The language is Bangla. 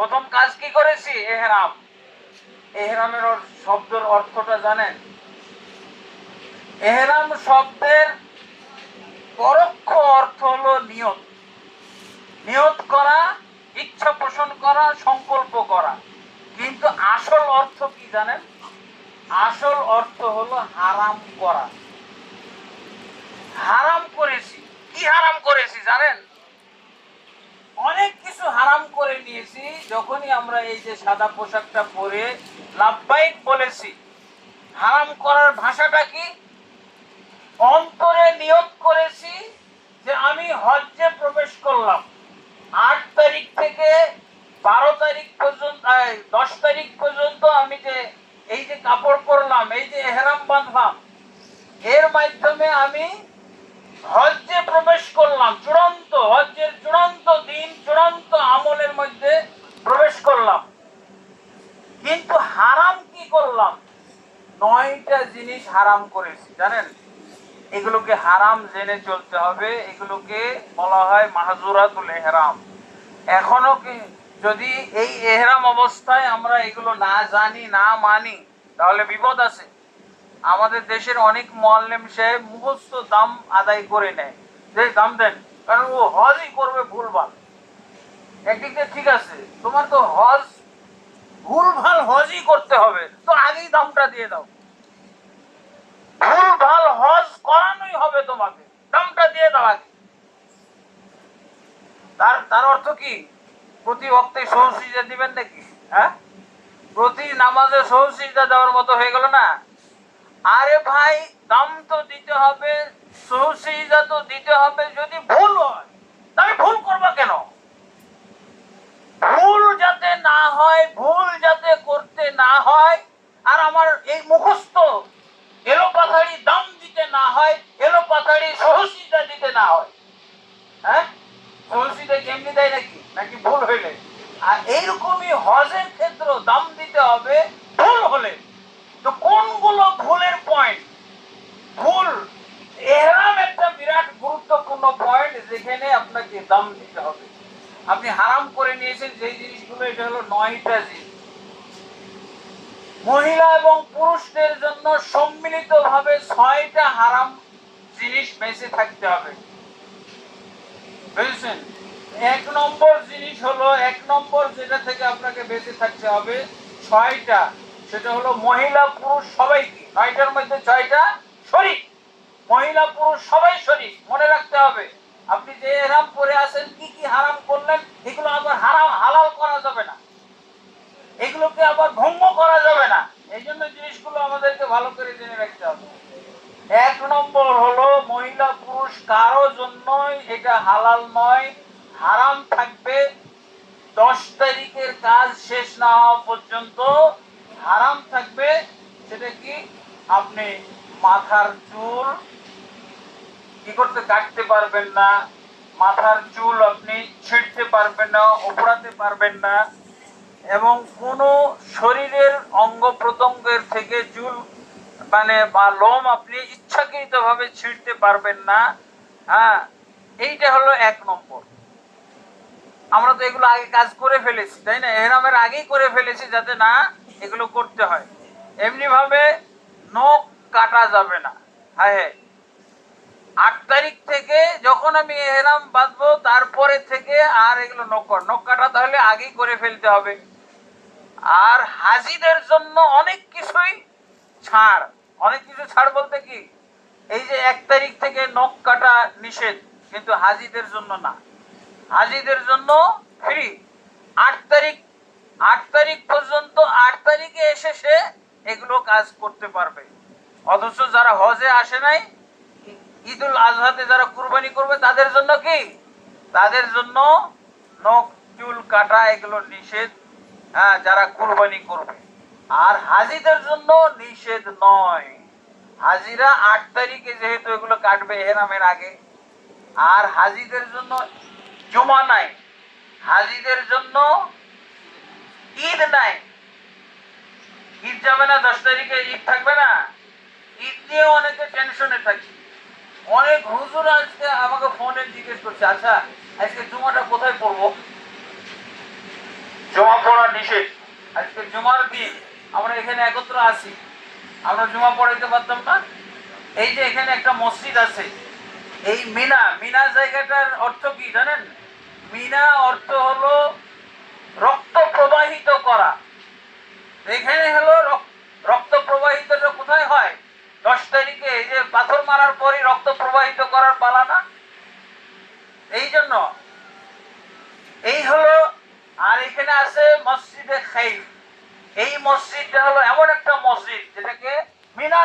প্রথম কাজ কি করেছি? এহরাম। এহরামের শব্দের অর্থটা জানেন? এহরাম শব্দের পরোক্ষ অর্থ হলো নিয়ত। নিয়ত করা, ইচ্ছা পোষণ করা, সংকল্প করা। কিন্তু আসল অর্থ কি জানেন? আসল অর্থ হলো হারাম করা। হারাম করেছি। কি হারাম করেছি জানেন? অনেক কিছু হারাম করে নিয়েছি, যখনই আমরা এই যে সাদা পোশাকটা পরে লাভবাহিক বলেছি। হারাম করার ভাষাটা কি? অন্তরে নিয়ত করেছি যে আমি হজ্জে প্রবেশ করলাম। আট তারিখ থেকে বারো তারিখ পর্যন্ত দশ তারিখ পর্যন্ত আমি যে এই যে কাপড় পরলাম, এই যে এহরাম বাঁধলাম, এর মাধ্যমে আমি হজ্জে প্রবেশ করলাম, চূড়ান্ত হজ্জের চূড়ান্ত দিন, চূড়ান্ত আমলের মধ্যে প্রবেশ করলাম। কিন্তু হারাম কি করলাম? নয়টা জিনিস হারাম করেছি, জানেন? এগুলোকে হারাম জেনে চলতে হবে, এগুলোকে বলা হয় মাহজুরাতুল এহরাম। এখনও কি যদি এই এহরাম অবস্থায় আমরা এগুলো না জানি, না মানি, তাহলে বিপদ আছে। আমাদের দেশের অনেক মোয়াল্লেম সাহেব মুখস্থ দাম আদায় করে নেয়। যে দাম দেন, কারণ ও হজই করবে ভুলভাল। একদিক ঠিক আছে, তোমার তো হজ, ভুলভাল হজই করতে হবে, তো আগেই দামটা দিয়ে দাও। ভুলভাল হজ করানোই হবে তোমাকে, দামটা দিয়ে দাও আগে। তার তার অর্থ কি? প্রতি ভক্তে সহসিজা দিবেন নাকি? হ্যাঁ? প্রতি নামাজে সহসিজা দেওয়ার মতো হয়ে গেল না? ভাই, দাম তো দিতে হবে সহসিজা তো দিতে হবে, যদি ভুল হয়, তাহলে ভুল করবা কেন? ভুল যাতে না হয়, ভুল যাতে করতে না হয়, আর আমার এই মুখস্থ, এলো পাথাড়ি দাম দিতে না হয়, এলো পাথাড়ি সহসিজা দিতে না হয়। হ্যাঁ? সহসিজা কেমনি দেয় নাকি? নাকি ভুল হইলে? আর এইরকমই হজের ক্ষেত্র দাম দিতে হবে ভুল হলে তো কোনগুলো ভুলের পয়েন্ট ভুল এহরাম একটা বিরাট গুরুত্বপূর্ণ পয়েন্ট যেখানে আপনাকে দাম দিতে হবে। আপনি হারাম করে নিয়েছেন যেই জিনিসগুলো, এটা হলো নয়টা জিনিস। মহিলা এবং পুরুষদের জন্য সম্মিলিত ভাবে ছয়টা হারাম জিনিস বেঁচে থাকতে হবে। বুঝেছেন? এক নম্বর জিনিস হলো, এক নম্বর যেটা থেকে আপনাকে বেঁচে থাকতে হবে, ছয়টা। সেটা হলো মহিলা, পুরুষ, সবাইকে। নয়টার মধ্যে ছয়টা শরীর। মহিলা, পুরুষ, সবাই শরীর মনে রাখতে হবে। আপনি যে এরাম পরে আছেন, কি কি হারাম করলেন, এগুলো আবার হারাম, হালাল করা যাবে না। এগুলোকে আবার ভঙ্গ করা যাবে না। এই জন্য জিনিসগুলো আমাদেরকে ভালো করে জেনে রাখতে হবে। এক নম্বর হলো, মহিলা, পুরুষ কারও জন্যই এটা হালাল নয়, হারাম থাকবে। দশ তারিখের কাজ শেষ না হওয়া পর্যন্ত হারাম থাকবে। সেটা কি? আপনি মাথার চুল কি করতে কাটতে পারবেন না, মাথার চুল আপনি ছিঁড়তে পারবেন না, ওপড়াতে পারবেন না এবং কোনো শরীরের অঙ্গ প্রত্যঙ্গের থেকে চুল মানে বা লোম আপনি ইচ্ছাকৃতভাবে ছিঁড়তে পারবেন না। হ্যাঁ এইটা হলো এক নম্বর। আমরা তো এগুলো আগে কাজ করে ফেলেছি, তাই না? এহরামের আগেই করে ফেলেছি যাতে না এগুলো করতে হয়। এমনি ভাবে নখ কাটা যাবে না। হ্যাঁ হ্যাঁ। আট তারিখ থেকে যখন আমি এহরাম বাঁধবো, তারপরে থেকে আর এগুলো নখ কর তাহলে আগেই করে ফেলতে হবে। আর হাজিদের জন্য অনেক কিছুই ছাড়। অনেক কিছু ছাড় বলতে কি? এই যে এক তারিখ থেকে নখ কাটা নিষেধ, কিন্তু হাজিদের জন্য না। হাজিদের জন্য ফ্রি। আট তারিখ আট তারিখ পর্যন্ত, আট তারিখে এসে সে এগুলো কাজ করতে পারবে। অথচ যারা হজে আসে নাই ঈদুল আজহাতে যারা কুরবানি করবে, তাদের জন্য কি? তাদের জন্য নখ, চুল, কাটা এগুলো নিষেধ হ্যাঁ যারা কুরবানি করবে। আর হাজিদের জন্য নিষেধ নয়। হাজিরা আট তারিখে যেহেতু এগুলো কাটবে এহরামের আগে, আর হাজিদের জন্য জমা নাই। হাজিদের জন্য ঈদ নাই। ঈদ যাবে না, দশ তারিখে ঈদ থাকবে না। ঈদ নিয়ে অনেকে টেনশনে থাকি। অনেক হুজুর আজকে আমাকে ফোনে জিজ্ঞেস করছে আচ্ছা আজকে জুমাটা কোথায় পড়ব? জমা পড়া নিষেধ। আজকে জুমার দিন আমরা এখানে একত্র আছি। আমরা জুমা পড়াইতে পারতাম না। এই যে এখানে একটা মসজিদ আছে এই মিনা মিনা জায়গাটার অর্থ কি জানেন? মিনা অর্থ হলো রক্ত প্রবাহিত করা। এখানে হলো রক- রক্ত প্রবাহিতটা কোথায় হয় দশ তারিখে এই যে পাথর মারার পরই রক্ত প্রবাহিত করার পালা না? এই জন্য এই হলো, আর এখানে আছে মসজিদে খেই এই মসজিদটা হলো এমন একটা মসজিদ, যেটাকে মিনা